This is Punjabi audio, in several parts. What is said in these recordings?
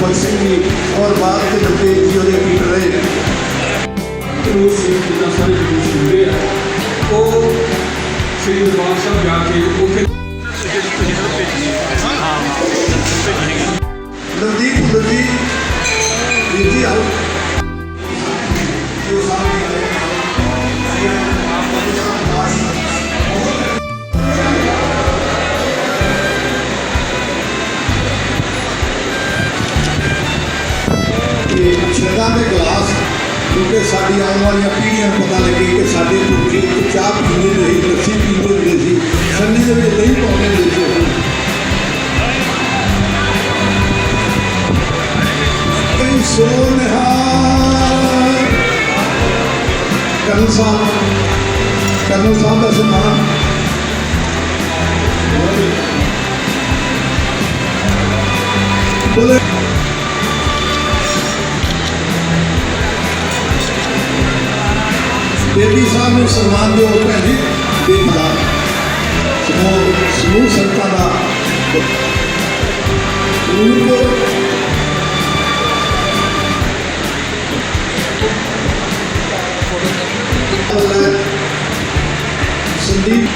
Pojczyni Orban, który był wielki kraj. Rosji, która stanie się przyjmuje, o przyjmie wasza wiarki, o Ludi, Ludi, Ludi, Ludi, ਇਹ ਛੱਡਾਂ ਦੇ ਗਲਾਸ, ਕਿਉਂਕਿ ਸਾਡੀ ਆਉਣ ਵਾਲੀਆਂ ਪੀੜ੍ਹੀਆਂ ਨੂੰ ਪਤਾ ਲੱਗੇ ਕਿ ਸਾਡੇ ਪੁਰਖੇ ਇੱਕ ਚਾਹ ਪੀਂਦੇ ਹੁੰਦੇ ਸੀ ਲੱਸੀ ਪੀਂਦੇ ਹੁੰਦੇ ਸੀ, ਸੰਨੀ ਦੇ ਵਿੱਚ ਨਹੀਂ ਪਾਉਂਦੇ ਹੁੰਦੇ ਸੀ ਅਸੀਂ। ਕਈ ਸੋਨਹਾ ਕਰਨਲ ਸਾਹਿਬ ਕਰਨਲ ਸਾਹਿਬ ਦਾ ਸਨਮਾਨ ਬੋਲੇ ਬੇਬੀ ਸਾਹਿਬ ਨੂੰ ਸਨਮਾਨ ਦਿਓ ਭੈਣ ਜੀ। ਬੇਬੀ ਦਾ ਸਮੂਹ ਸਮੂਹ ਸੰਤਾਂ ਦਾ ਰੂਪ ਸੰਦੀਪ।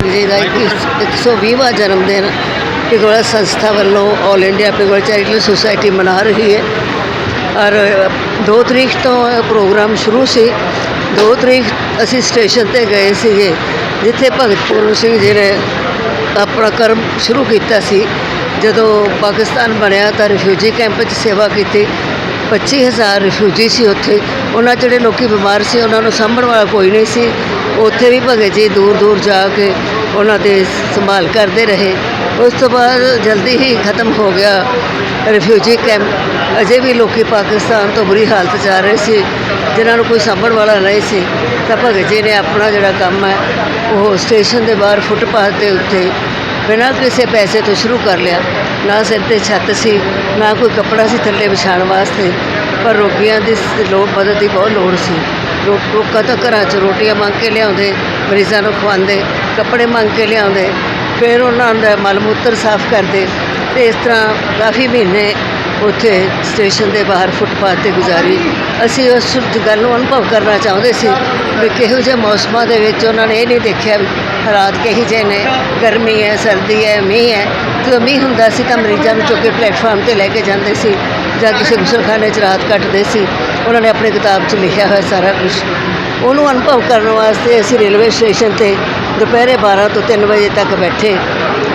ਜੀ, ਦਾ 120ਵਾਂ ਜਨਮ ਦਿਨ ਪਿਗੋਲਾ ਸੰਸਥਾ ਵੱਲੋਂ ਆਲ ਇੰਡੀਆ ਪਿਗੋਲਾ ਚੈਰੀਟੇਬਲ ਸੁਸਾਇਟੀ ਮਨਾ ਰਹੀ ਹੈ। ਔਰ 2 ਤਰੀਕ ਤੋਂ ਇਹ ਪ੍ਰੋਗਰਾਮ ਸ਼ੁਰੂ ਸੀ। 2 ਤਰੀਕ ਅਸੀਂ ਸਟੇਸ਼ਨ ਤੇ ਗਏ ਸੀਗੇ, ਜਿੱਥੇ ਭਗਤ ਪੂਰਨ ਸਿੰਘ ਜੀ ਨੇ ਆਪਣਾ ਕਰਮ ਸ਼ੁਰੂ ਕੀਤਾ ਸੀ। ਜਦੋਂ ਪਾਕਿਸਤਾਨ ਬਣਿਆ ਤਾਂ ਰਿਫਿਊਜੀ ਕੈਂਪ 'ਚ ਸੇਵਾ ਕੀਤੀ। 25000 ਰਿਫਿਊਜੀ ਸੀ ਉੱਥੇ। ਉਹਨਾਂ ਜਿਹੜੇ ਲੋਕੀ ਬਿਮਾਰ ਸੀ, ਉਹਨਾਂ ਨੂੰ ਸਾਂਭਣ ਵਾਲਾ ਕੋਈ ਨਹੀਂ ਸੀ। ਉੱਥੇ ਵੀ ਭਗਤ ਜੀ ਦੂਰ ਦੂਰ ਜਾ ਕੇ ਉਹਨਾਂ ਦੇ ਸੰਭਾਲ ਕਰਦੇ ਰਹੇ। ਉਸ ਤੋਂ ਬਾਅਦ ਜਲਦੀ ਹੀ ਖਤਮ ਹੋ ਗਿਆ। ਰਿਫਿਊਜੀ ਕੈਂਪ ਅਜੇ ਵੀ ਲੋਕੀ ਪਾਕਿਸਤਾਨ ਤੋਂ ਬੁਰੀ ਹਾਲਤ 'ਚ ਆ ਰਹੇ ਸੀ, ਜਿਨ੍ਹਾਂ ਨੂੰ ਕੋਈ ਸਾਂਭਣ ਵਾਲਾ ਨਹੀਂ ਸੀ। ਤਾਂ ਭਗਤ ਜੀ ਨੇ ਆਪਣਾ ਜਿਹੜਾ ਕੰਮ ਹੈ, ਉਹ ਸਟੇਸ਼ਨ ਦੇ ਬਾਹਰ ਫੁੱਟਪਾਥ ਦੇ ਉੱਤੇ ਬਿਨਾਂ ਕਿਸੇ ਪੈਸੇ ਤੋਂ ਸ਼ੁਰੂ ਕਰ ਲਿਆ। ਨਾ ਸਿਰ ਤੇ ਛੱਤ ਸੀ, ਨਾ ਕੋਈ ਕੱਪੜਾ ਸੀ ਥੱਲੇ ਵਿਛਾਉਣ ਵਾਸਤੇ, ਪਰ ਰੋਗੀਆਂ ਦੀ ਲੋੜ ਮਦਦ ਦੀ ਬਹੁਤ ਲੋੜ ਸੀ। ਲੋ- ਲੋਕਾਂ ਤੋਂ ਘਰਾਂ 'ਚ ਰੋਟੀਆਂ ਮੰਗ ਕੇ ਲਿਆਉਂਦੇ, ਮਰੀਜ਼ਾਂ ਨੂੰ ਖਵਾਉਂਦੇ, ਕੱਪੜੇ ਮੰਗ ਕੇ ਲਿਆਉਂਦੇ। ਫਿਰ ਉਹਨਾਂ ਦਾ ਮਲ ਮੂਤਰ ਸਾਫ਼ ਕਰਦੇ ਤੇ ਇਸ ਤਰ੍ਹਾਂ ਕਾਫੀ ਮਹੀਨੇ ਉੱਥੇ ਸਟੇਸ਼ਨ ਦੇ ਬਾਹਰ ਫੁੱਟਪਾਥ ਤੇ ਗੁਜ਼ਾਰੀ। ਅਸੀਂ ਉਸ ਗੱਲ ਨੂੰ ਅਨੁਭਵ ਕਰਨਾ ਚਾਹੁੰਦੇ ਸੀ ਵੀ ਕਿਹੋ ਜਿਹੇ ਮੌਸਮਾਂ ਦੇ ਵਿੱਚ ਉਹਨਾਂ ਨੇ ਇਹ ਨਹੀਂ ਦੇਖਿਆ ਵੀ ਹਾਲਾਤ ਕਿਹੋ ਜਿਹੇ ਨੇ, ਗਰਮੀ ਹੈ, ਸਰਦੀ ਹੈ, ਮੀਂਹ ਹੈ। ਜਦੋਂ ਮੀਂਹ ਹੁੰਦਾ ਸੀ ਤਾਂ ਮਰੀਜ਼ਾਂ ਨੂੰ ਚੁੱਕ ਕੇ ਪਲੇਟਫਾਰਮ ਤੇ ਲੈ ਕੇ ਜਾਂਦੇ ਸੀ ਜਾਂ ਕਿਸੇ ਗੁਸਲਖਾਨੇ 'ਚ ਰਾਤ ਕੱਟਦੇ ਸੀ। ਉਹਨਾਂ ਨੇ ਆਪਣੀ ਕਿਤਾਬ 'ਚ ਲਿਖਿਆ ਹੋਇਆ ਸਾਰਾ ਕੁਝ ਉਹਨੂੰ ਅਨੁਭਵ ਕਰਨ ਵਾਸਤੇ ਅਸੀਂ ਰੇਲਵੇ ਸਟੇਸ਼ਨ ਤੇ ਦੁਪਹਿਰੇ 12 ਤੋਂ 3 ਵਜੇ ਤੱਕ ਬੈਠੇ।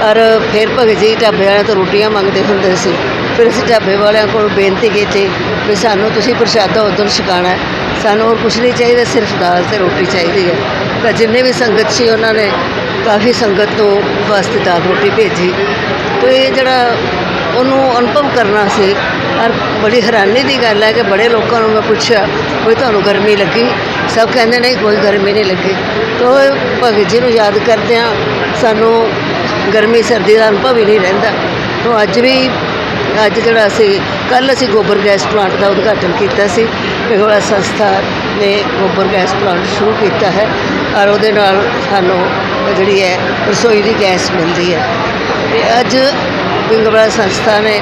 ਔਰ ਫਿਰ ਭਗਤ ਜੀ ਢਾਬੇ ਵਾਲਿਆਂ ਤੋਂ ਰੋਟੀਆਂ ਮੰਗਦੇ ਹੁੰਦੇ ਸੀ। ਫਿਰ ਅਸੀਂ ਢਾਬੇ ਵਾਲਿਆਂ ਕੋਲ ਬੇਨਤੀ ਕੀਤੀ ਵੀ ਸਾਨੂੰ ਤੁਸੀਂ ਪ੍ਰਸ਼ਾਦਾ ਉਦੋਂ ਛਕਾਉਣਾ ਸਾਨੂੰ ਹੋਰ ਕੁਛ ਨਹੀਂ ਚਾਹੀਦਾ, ਸਿਰਫ ਦਾਲ ਤੇ ਰੋਟੀ ਚਾਹੀਦੀ ਹੈ। ਤਾਂ ਜਿੰਨੇ ਵੀ ਸੰਗਤ ਸੀ ਉਹਨਾਂ ਨੇ ਕਾਫੀ ਸੰਗਤ ਤੋਂ ਵਾਸਤੇ ਦਾਲ ਰੋਟੀ ਭੇਜੀ। ਤੇ ਇਹ ਜਿਹੜਾ ਉਹਨੂੰ ਅਨੁਭਵ ਕਰਨਾ ਸੀ, ਔਰ ਬੜੀ ਹੈਰਾਨੀ ਦੀ ਗੱਲ ਹੈ ਕਿ ਬੜੇ ਲੋਕਾਂ ਨੂੰ ਮੈਂ ਪੁੱਛਿਆ ਵੀ ਤੁਹਾਨੂੰ ਗਰਮੀ ਲੱਗੀ। ਸਭ ਕਹਿੰਦੇ ਨੇ ਕੋਈ ਗਰਮੀ ਨਹੀਂ ਲੱਗੀ। ਤੋ ਭਗਤ ਜੀ ਨੂੰ ਯਾਦ ਕਰਦਿਆਂ ਸਾਨੂੰ ਗਰਮੀ, ਸਰਦੀ ਦਾ ਅਨੁਭਵ ਹੀ ਨਹੀਂ ਰਹਿੰਦਾ। ਤਾਂ ਅੱਜ ਵੀ, ਅੱਜ ਜਿਹੜਾ ਅਸੀਂ ਕੱਲ ਅਸੀਂ ਗੋਬਰ ਗੈਸ ਪਲਾਂਟ ਦਾ ਉਦਘਾਟਨ ਕੀਤਾ ਸੀ। ਪਿਗੋਲਾ ਸੰਸਥਾ ਨੇ ਗੋਬਰ ਗੈਸ ਪਲਾਂਟ ਸ਼ੁਰੂ ਕੀਤਾ ਹੈ। ਔਰ ਉਹਦੇ ਨਾਲ ਸਾਨੂੰ ਜਿਹੜੀ ਹੈ, ਰਸੋਈ ਦੀ ਗੈਸ ਮਿਲਦੀ ਹੈ। ਤੇ ਅੱਜ ਪਿੰਗਲਾ ਸੰਸਥਾ ਨੇ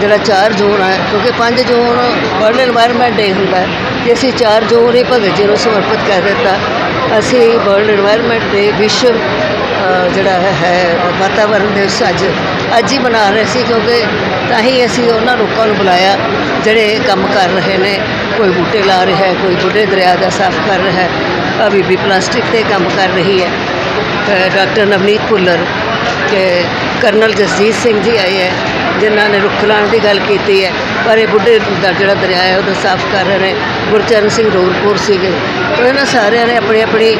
ਜਿਹੜਾ 4 ਜੂਨ ਹੈ, ਕਿਉਂਕਿ 5 ਜੂਨ ਵਰਲਡ এনवायरमेंट ਡੇ ਹੁੰਦਾ ਹੈ, ਕਿ ਅਸੀਂ 4 ਜੂਨ ਹੀ ਭਗਤ ਜੀ ਨੂੰ ਸਮਰਪਿਤ ਕਰ ਦਿੱਤਾ। ਅਸੀਂ ਵਰਲਡ এনवायरमेंट ਡੇ ਵਿਸ਼ਵ ਜਿਹੜਾ ਹੈ ਵਾਤਾਵਰਣ ਦਿਵਸ ਅੱਜ ਅੱਜ ਹੀ ਮਨਾ ਰਹੇ ਸੀ, ਕਿਉਂਕਿ ਤਾਂ ਹੀ ਅਸੀਂ ਉਹਨਾਂ ਲੋਕਾਂ ਨੂੰ ਬੁਲਾਇਆ, ਜਿਹੜੇ ਕੰਮ ਕਰ ਰਹੇ ਨੇ, ਕੋਈ ਬੂਟੇ ਲਾ ਰਿਹਾ ਹੈ, ਕੋਈ ਬੁੱਢੇ ਦਰਿਆ ਦਾ ਸਾਫ਼ ਕਰ ਰਿਹਾ ਹੈ ਆ ਬੀਬੀ ਪਲਾਸਟਿਕ ਤੇ ਕੰਮ ਕਰ ਰਹੀ ਹੈ। ਡਾਕਟਰ ਨਵਨੀਤ ਭੁੱਲਰ ਤੇ ਕਰਨਲ ਜਸਜੀਤ ਸਿੰਘ ਜੀ ਆਏ ਹੈ। ਜਿਨ੍ਹਾਂ ਨੇ ਰੁੱਖ ਲਾਉਣ ਦੀ ਗੱਲ ਕੀਤੀ ਹੈ, ਪਰ ਇਹ ਬੁੱਢੇ ਦਾ ਜਿਹੜਾ ਦਰਿਆ ਹੈ, ਉਹਦਾ ਸਾਫ਼ ਕਰ ਰਹੇ ਨੇ, ਗੁਰਚਰਨ ਸਿੰਘ ਰੂਲਪੁਰ ਸੀਗੇ। ਉਹ ਇਹਨਾਂ ਸਾਰਿਆਂ ਨੇ ਆਪਣੀ ਆਪਣੀ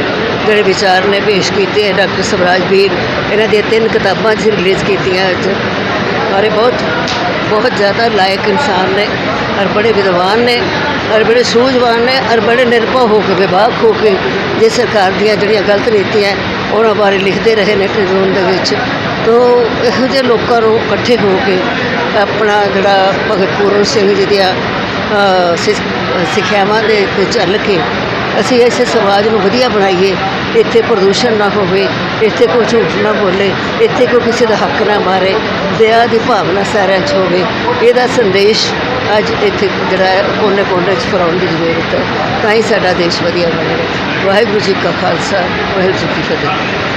ਜਿਹੜੇ ਵਿਚਾਰ ਨੇ ਪੇਸ਼ ਕੀਤੇ ਹੈ, ਡਾਕਟਰ ਸਵਰਾਜ ਵੀਰ ਇਹਨਾਂ ਦੀਆਂ ਤਿੰਨ ਕਿਤਾਬਾਂ ਅਸੀਂ ਰਿਲੀਜ਼ ਕੀਤੀਆਂ ਅੱਜ, ਔਰ ਇਹ ਬਹੁਤ ਬਹੁਤ ਜ਼ਿਆਦਾ ਲਾਇਕ ਇਨਸਾਨ ਨੇ, ਔਰ ਬੜੇ ਵਿਦਵਾਨ ਨੇ, ਔਰ ਬੜੇ ਸੂਝਵਾਨ ਨੇ, ਔਰ ਬੜੇ ਨਿਰਭਉ ਹੋ ਕੇ, ਵਿਭਾਗ ਹੋ ਕੇ, ਜੇ ਸਰਕਾਰ ਦੀਆਂ ਜਿਹੜੀਆਂ ਗਲਤ ਨੀਤੀਆਂ ਉਹਨਾਂ ਬਾਰੇ ਲਿਖਦੇ ਰਹੇ ਨੇ ਟ੍ਰਿਬਿਊਨ ਦੇ ਵਿੱਚ। ਤੋ ਇਹੋ ਜਿਹੇ ਲੋਕਾਂ ਨੂੰ ਇਕੱਠੇ ਹੋ ਕੇ ਆਪਣਾ ਜਿਹੜਾ ਭਗਤ ਪੂਰਨ ਸਿੰਘ ਜੀ ਦੀਆਂ ਸਿੱਖਿਆਵਾਂ ਦੇ ਤੇ ਚੱਲ ਕੇ ਅਸੀਂ ਇਸ ਸਮਾਜ ਨੂੰ ਵਧੀਆ ਬਣਾਈਏ, ਇੱਥੇ ਪ੍ਰਦੂਸ਼ਣ ਨਾ ਹੋਵੇ, ਇੱਥੇ ਕੋਈ ਝੂਠ ਨਾ ਬੋਲੇ, ਇੱਥੇ ਕੋਈ ਕਿਸੇ ਦਾ ਹੱਕ ਨਾ ਮਾਰੇ, ਦਇਆ ਦੀ ਭਾਵਨਾ ਸਾਰਿਆਂ 'ਚ ਹੋਵੇ, ਇਹਦਾ ਸੰਦੇਸ਼ ਅੱਜ ਇੱਥੇ ਜਿਹੜਾ ਕੋਨੇ ਕੋਨੇ 'ਚ ਫੈਲਾਉਣ ਦੀ ਜ਼ਰੂਰਤ ਹੈ। ਤਾਂ ਹੀ ਸਾਡਾ ਦੇਸ਼ ਵਧੀਆ ਬਣੇਗਾ। ਵਾਹਿਗੁਰੂ ਜੀ ਕਾ ਖਾਲਸਾ, ਵਾਹਿਗੁਰੂ ਜੀ ਕੀ ਫਤਿਹ।